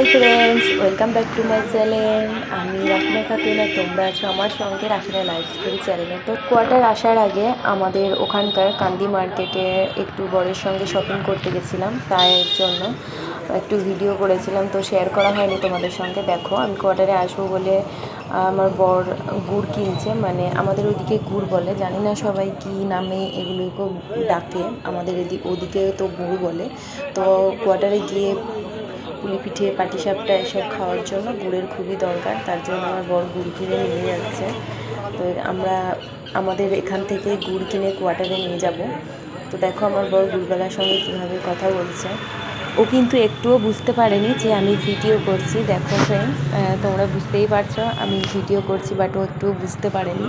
Hi friends welcome back to my channel আমি রাখিনা খাতুন আর তোমরা আছো আমার সঙ্গে রাখিনা লাইফ স্টোরি চ্যানেলে তো কোয়ার্টার আসার আগে আমাদের ওখানকার কান্দি মার্কেটে একটু বরের সঙ্গে শপিং করতে গেছিলাম তাই জন্য। একটু ভিডিও করেছিলাম, তো শেয়ার করা হয়নি তোমাদের সঙ্গে। দেখো, আমি কোয়ার্টারে আসব বলে আমার বর গুড় কিনছে মানে আমাদের ওদিকে গুড় বলে। জানি না সবাই কি নামে এগুলোকে ডাকে, আমাদের এদিক ওদিকে তো গুড় বলে। তো কোয়ার্টারে গিয়ে পুলি পিঠে পাটিসাপটা এসব খাওয়ার জন্য গুড়ের খুবই দরকার। তার জন্য আমার বর গুড় কিনে নিয়ে যাচ্ছে। তো আমরা, আমাদের এখান থেকে গুড় কিনে কোয়ার্টারে নিয়ে যাব। তো দেখো আমার বর গুড়বেলার সঙ্গে কীভাবে কথা বলছে। ও কিন্তু একটুও বুঝতে পারেনি যে আমি ভিডিও করছি। দেখো ফ্রেন্ডস তোমরা বুঝতেই পারছ, আমি ভিডিও করছি বাট ও একটুও বুঝতে পারেনি।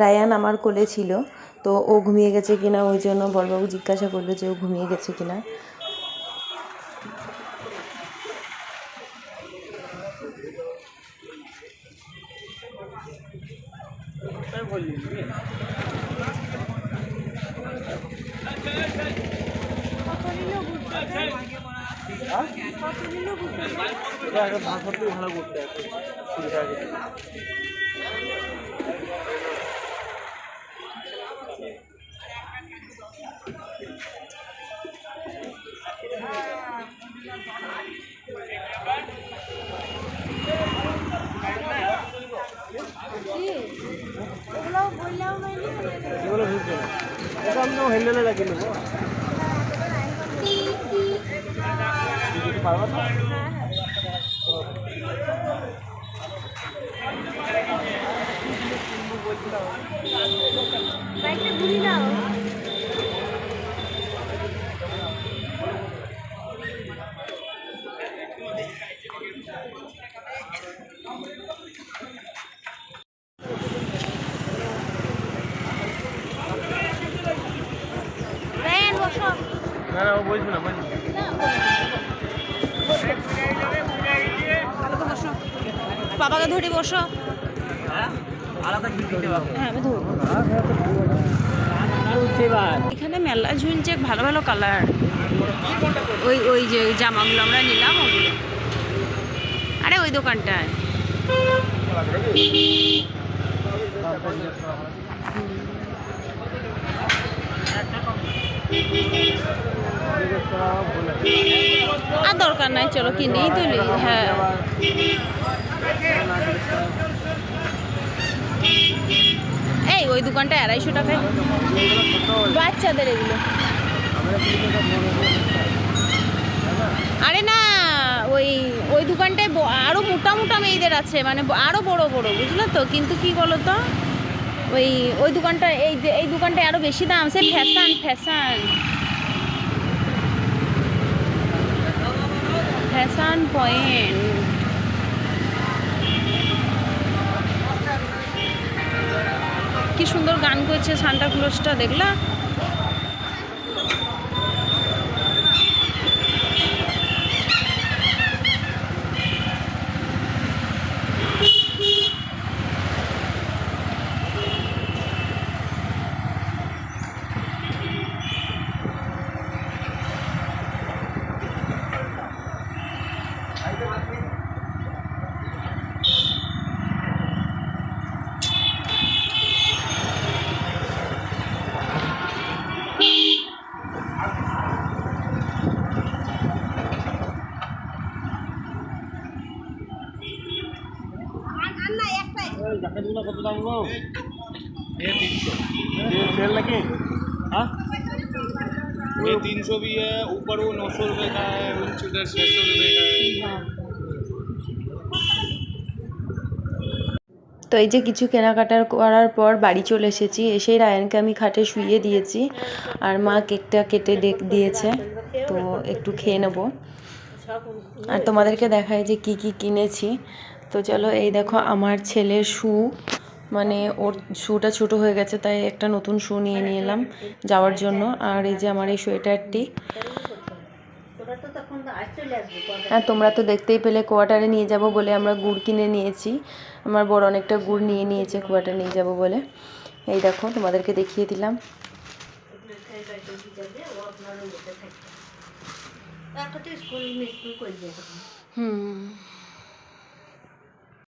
রায়ান আমার কোলে ছিল, তো ও ঘুমিয়ে গেছে কিনা ওই জন্য বড়বাবু জিজ্ঞাসা করল যে ও ঘুমিয়ে গেছে কিনা। ভালো করতে এগুলো ঢুকবে না এটা আমি হ্যান্ডেলে না না না ও বলছে না বলছে বাবাকে ধরে বসো। হ্যাঁ এবার এখানে মেলা ঝুলছে ভালো ভালো কালার ওই ওই যে জামাগুলো আমরা নিলাম ওগুলো। ওই দোকানটায়। আর দরকার নাই, চলো কিনেই তুলি হ্যাঁ। এই, ওই দোকানটা আড়াইশো টাকায়। বাচ্চাদের এগুলো। আরে না, ওই ওই দোকানটায় মোটা মোটা মেয়েদের আছে মানে ব- আরও বড় বড়, বুঝলো তো? কিন্তু কি বলো তো ওই ওই দোকানটা, এই এই দোকানটায় আরও বেশি দাম, সে ফ্যাশান ফ্যাশান। Fashion point. কি সুন্দর গান করছে সান্টা ক্লোজটা দেখলা? ये सेल लगी हाँ ये तीन सौ भी है ऊपर वो नौ सौ रुपये का है उनसे उधर छः सौ रुपये का है তো এই যে কিছু কেনাকাটা করার পর বাড়ি চলে এসেছি এসেই রায়ানকে আমি খাটে শুইয়ে দিয়েছি আর মা কেকটা কেটে ডেক দিয়েছে তো একটু খেয়ে নেব আর তোমাদেরকে দেখায় যে কি কি কিনেছি তো চলো এই দেখো আমার ছেলের শু মানে ওর শুটা ছোটো হয়ে গেছে, তাই একটা নতুন শু নিয়ে এলাম যাওয়ার জন্য। আর এই যে আমার এই সোয়েটারটি। হ্যাঁ তোমরা তো দেখতেই পেলে, কোয়ার্টারে নিয়ে যাব বলে আমরা গুড় কিনে নিয়েছি। আমার বড় অনেকটা গুড় নিয়ে নিয়েছে কোয়ার্টার নিয়ে যাব বলে। এই দেখো, তোমাদেরকে দেখিয়ে দিলাম। হুম।